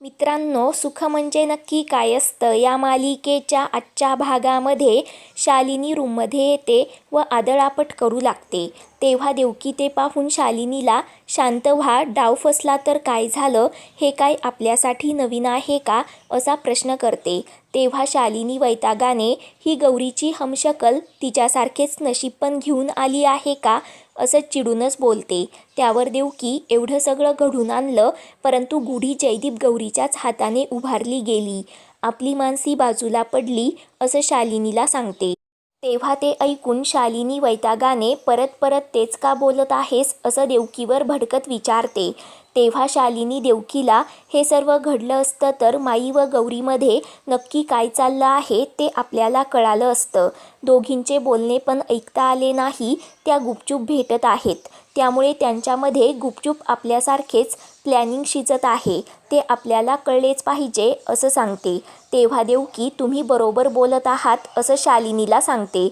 मित्रांनो सुख म्हणजे नक्की काय असतं? या मालिकेच्या आजच्या भागामध्ये शालिनी रूममध्ये येते व आदळापट करू लागते. तेव्हा देवकी ते पाहून शालिनीला शांत व्हा डाव फसला तर काय झालं? हे काय आपल्यासाठी नवीन आहे का? असा प्रश्न करते. तेव्हा शालिनी वैतागाने ही गौरीची हमशकल तिच्यासारखेच नशीब पण घेऊन आली आहे का? असं चिडूनच बोलते. त्यावर देवकी एवढं सगळं घडून आणलं परंतु गुढी जयदीप गौरीच्याच हाताने उभारली गेली. आपली मानसी बाजूला पडली असं शालिनीला सांगते. तेव्हा ते ऐकून शालिनी वैतागाने परत परत तेच का बोलत आहेस? असं देवकीवर भडकत विचारते. तेव्हा शालिनी देवकीला हे सर्व घडलं असतं तर माई व गौरीमध्ये नक्की काय चाललं आहे ते आपल्याला कळालं असतं. दोघींचे बोलणे पण ऐकता आले नाही त्या गुपचूप भेटत आहेत. त्यामुळे त्यांच्यामध्ये गुपचूप आपल्यासारखेच प्लॅनिंग शिजत आहे. ते आपल्याला कळलेच पाहिजे असं सांगते. तेव्हा देवकी तुम्ही बरोबर बोलत आहात असं शालिनीला सांगते.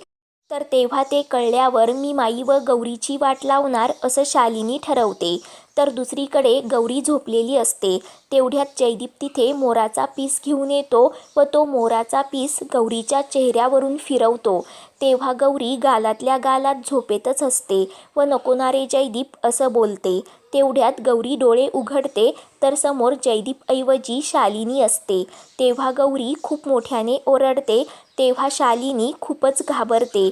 तर तेव्हा ते कळल्यावर मी माई व गौरीची वाट लावणार असं शालिनी ठरवते. तर दुसरीकडे गौरी झोपलेली असते. तेवढ्यात जयदीप तिथे मोराचा पीस घेऊन येतो व तो मोराचा पीस गौरीच्या चेहऱ्यावरून फिरवतो. तेव्हा गौरी गालातल्या गालात झोपेतच असते व नको ना रे जयदीप असं बोलते. तेवढ्यात गौरी डोळे उघडते तर समोर जयदीपऐवजी शालिनी असते. तेव्हा गौरी खूप मोठ्याने ओरडते तेव्हा शालिनी खूपच घाबरते.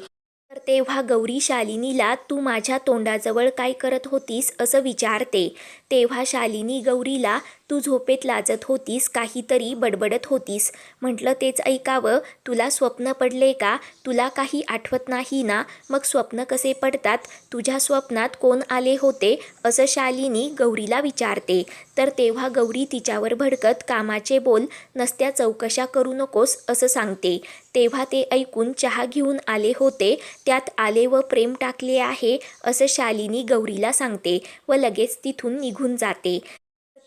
तर तेव्हा गौरी शालिनीला तू माझ्या तोंडाजवळ काय करत होतीस? असं विचारते. तेव्हा शालिनी गौरीला तू झोपेत लाजत होतीस काहीतरी बडबडत होतीस. म्हटलं तेच ऐकावं. तुला स्वप्न पडले का? तुला काही आठवत नाही ना? मग स्वप्न कसे पडतात? तुझ्या स्वप्नात कोण आले होते? असं शालिनी गौरीला विचारते. तर तेव्हा गौरी तिच्यावर भडकत कामाचे बोल नसत्या चौकशा करू नकोस असं सांगते. तेव्हा ते ऐकून चहा घेऊन आले होते. त्यात आले व प्रेम टाकले आहे असं शालिनी गौरीला सांगते व लगेच तिथून निघून जाते.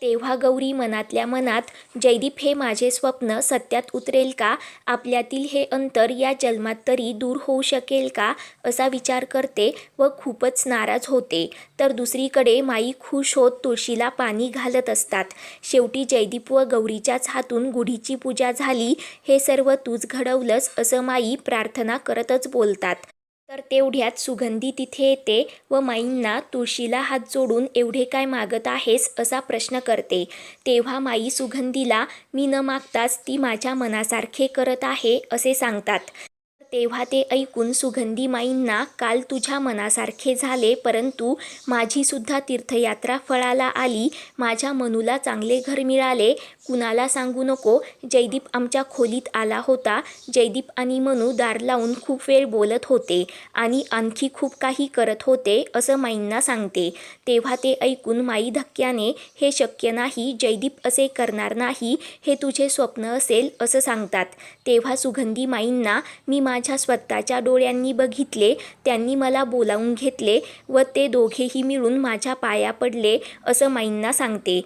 तेव्हा गौरी मनातल्या मनात जयदीप हे माझे स्वप्न सत्यात उतरेल का? आपल्यातील हे अंतर या जन्मात तरी दूर होऊ शकेल का? असा विचार करते व खूपच नाराज होते. तर दुसरीकडे माई खुश होत तुळशीला पाणी घालत असतात. शेवटी जयदीप व गौरीच्याच हातून गुढीची पूजा झाली. हे सर्व तूच घडवलंस? असं माई प्रार्थना करतच बोलतात. तर तेवढ्यात सुगंधी तिथे येते व माईंना तुळशीला हात जोडून एवढे काय मागत आहेस असा प्रश्न करते. तेव्हा माई सुगंधीला मी न मागताच ती माझ्या मनासारखे करत आहे असे सांगतात. तेव्हा ते ऐकून सुगंधी माईंना काल तुझ्या मनासारखे झाले परंतु माझीसुद्धा तीर्थयात्रा फळाला आली माझ्या मनूला चांगले घर मिळाले. कुणाला सांगू नको जयदीप आमच्या खोलीत आला होता. जयदीप आणि मनू दार लावून खूप वेळ बोलत होते आणि आणखी खूप काही करत होते असं माईंना सांगते. तेव्हा ते ऐकून माई धक्क्याने हे शक्य नाही जयदीप असे करणार नाही हे तुझे स्वप्न असेल असं सांगतात. तेव्हा सुगंधी माईंना मी मा माझ्या स्वतःच्या डोळ्यांनी बघितले त्यांनी मला बोलावून घेतले व ते दोघेही मिळून माझ्या पाया पडले असं माईंना सांगते.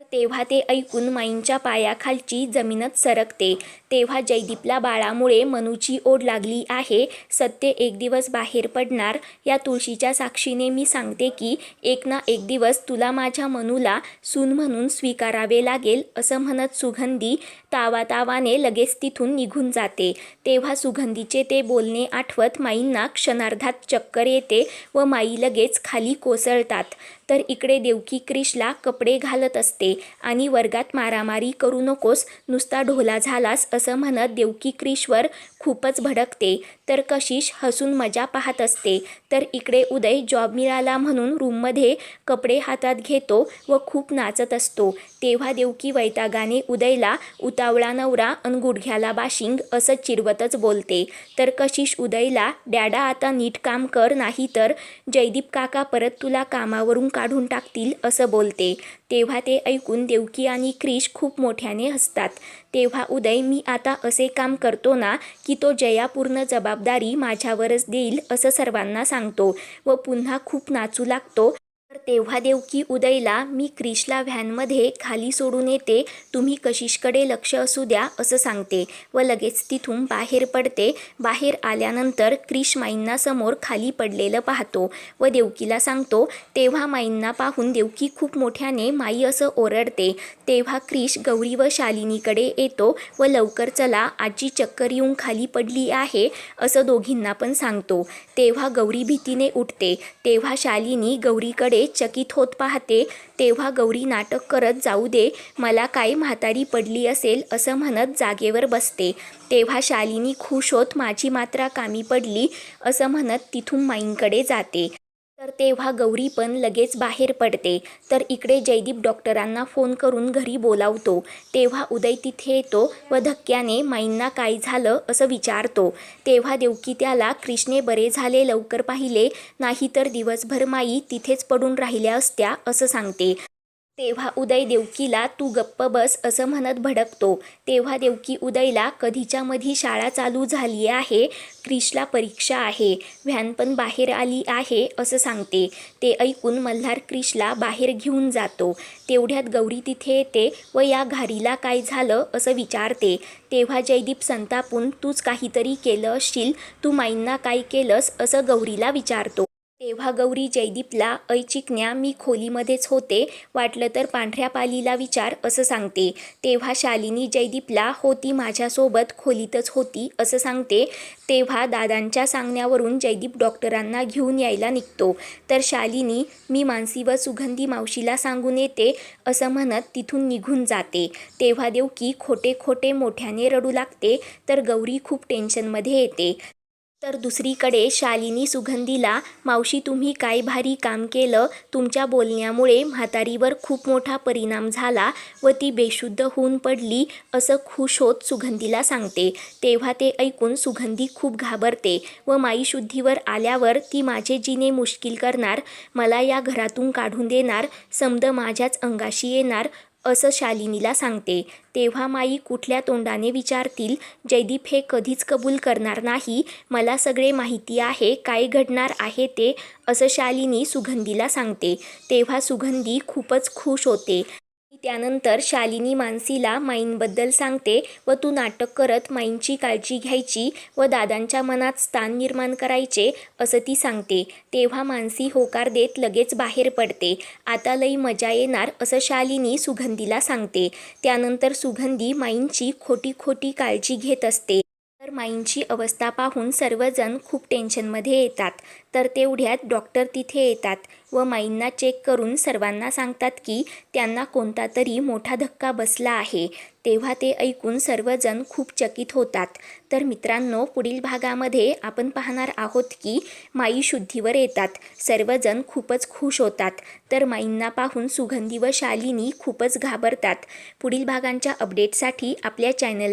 तेव्हा ते ऐकून माईंच्या पायाखालची जमीनच सरकते. तेव्हा जयदीपला बाळामुळे मनूची ओढ लागली आहे. सत्य एक दिवस बाहेर पडणार. या तुळशीच्या साक्षीने मी सांगते की एक ना एक दिवस तुला माझ्या मनूला सून म्हणून स्वीकारावे लागेल असं म्हणत सुगंधी तावातावाने लगेच तिथून निघून जाते. तेव्हा सुगंधीचे ते बोलणे आठवत माईंना क्षणार्धात चक्कर येते व माई लगेच खाली कोसळतात. तर इकडे देवकी क्रिशला कपडे घालत असते आणि वर्गात मारामारी करू नकोस नुसता ढोला झालास असं म्हणत देवकी क्रिशवर खूपच भडकते. तर कशिश हसून मजा पाहत असते. तर इकडे उदय जॉब मिळाला म्हणून रूममध्ये कपडे हातात घेतो व खूप नाचत असतो. तेव्हा देवकी वैतागाने उदयला उतावळा नवरा अन गुडघ्याला बाशिंग असं चिरवतच बोलते. तर कशिश उदयला डॅडा आता नीट काम कर नाही तर जयदीप काका परत तुला कामावरून काढून टाकतील असं बोलते. तेव्हा ते ऐकून देवकी आणि क्रिश खूप मोठ्याने हसतात. तेव्हा उदय मी आता असे काम करतो ना की तो जयापूर्ण जबाबदारी माझ्यावरच देईल असं सर्वांना सांगतो व पुन्हा खूप नाचू लागतो तर तेव्हा देवकी उदयला मी क्रिशला व्हॅनमध्ये खाली सोडून येते. तुम्ही कशिशकडे लक्ष असू द्या असं सांगते व लगेच तिथून बाहेर पडते. बाहेर आल्यानंतर क्रिश माईंना समोर खाली पडलेलं पाहतो व देवकीला सांगतो तेव्हा माईंना पाहून देवकी खूप मोठ्याने माई असं ओरडते. तेव्हा क्रिश गौरी व शालिनीकडे येतो व लवकर चला आजी चक्कर येऊन खाली पडली आहे असं दोघींना पण सांगतो. तेव्हा गौरी भीतीने उठते. तेव्हा शालिनी गौरीकडे चकित होत पाहते तेव्हा गौरी नाटक करत जाऊ दे मला काय म्हातारी पडली असेल असं म्हणत जागेवर बसते. तेव्हा शालिनी खुश होत माझी मात्रा कामी पडली असं म्हणत तिथून माईंकडे जाते. तर तेव्हा गौरी पण लगेच बाहेर पडते. तर इकडे जयदीप डॉक्टरांना फोन करून घरी बोलावतो. तेव्हा उदय तिथे येतो व धक्क्याने माईंना काय झालं असं विचारतो. तेव्हा देवकी त्याला कृष्णे बरे झाले लवकर पाहिले. नाहीतर दिवसभर माई तिथेच पडून राहिल्या असत्या असं सांगते. तेव्हा उदय देवकीला तू गप्प बस असं म्हणत भडकतो. तेव्हा देवकी उदयला कधीच्या मधी शाळा चालू झाली आहे क्रिशला परीक्षा आहे व्हॅन पण बाहेर आली आहे असं सांगते. ते ऐकून मल्हार क्रिशला बाहेर घेऊन जातो. तेवढ्यात गौरी तिथे येते व या घारीला काय झालं असं विचारते. तेव्हा जयदीप संतापून तूच काहीतरी केलं असशील तू माईंना काय केलंस? असं गौरीला विचारतो. तेव्हा गौरी जयदीपला ऐचिकण्या मी खोलीमध्येच होते. वाटलं तर पांढऱ्या पालीला विचार असं सांगते. तेव्हा शालिनी जयदीपला होती माझ्यासोबत खोलीतच होती असं सांगते. तेव्हा दादांच्या सांगण्यावरून जयदीप डॉक्टरांना घेऊन यायला निघतो. तर शालिनी मी मानसी व सुगंधी मावशीला सांगून येते असं म्हणत तिथून निघून जाते. तेव्हा देवकी खोटे खोटे मोठ्याने रडू लागते. तर गौरी खूप टेन्शनमध्ये येते. तर दुसरीकडे शालिनी सुगंधीला मावशी तुम्ही काय भारी काम केलं? तुमच्या बोलण्यामुळे म्हातारीवर खूप मोठा परिणाम झाला व ती बेशुद्ध होऊन पडली असं खुश होत सुगंधीला सांगते. तेव्हा ते ऐकून सुगंधी खूप घाबरते व माई शुद्धीवर आल्यावर ती माझे जिने मुश्किल करणार मला या घरातून काढून देणार समद माझ्याच अंगाशी येणार असं शालिनीला सांगते. तेव्हा माई कुठल्या तोंडाने विचारतील जयदीप हे कधीच कबूल करणार नाही. मला सगळे माहिती आहे. काय घडणार आहे ते? असं शालिनी सुगंधीला सांगते. तेव्हा सुगंधी खूपच खुश होते. त्यानंतर शालिनी मानसीला माईंबद्दल सांगते व तू नाटक करत माईंची काळजी घ्यायची व दादांच्या मनात स्थान निर्माण करायचे असं ती सांगते. तेव्हा मानसी होकार देत लगेच बाहेर पडते. आता लई मजा येणार असं शालिनी सुगंधीला सांगते. त्यानंतर सुगंधी माईंची खोटी खोटी काळजी घेत असते. माईंची अवस्था पाहून सर्वजण खूप टेन्शनमध्ये येतात. तर तेवढ्यात डॉक्टर तिथे येतात व माईंना चेक करून सर्वांना सांगतात की त्यांना कोणता तरी मोठा धक्का बसला आहे. तेव्हा ते ऐकून सर्वजण खूप चकित होतात. तर मित्रांनो पुढील भागामध्ये आपण पाहणार आहोत की माई शुद्धीवर येतात. सर्वजण खूपच खुश होतात. तर माईंना पाहून सुगंधी व शालिनी खूपच घाबरतात. पुढील भागांच्या अपडेटसाठी आपल्या चॅनलला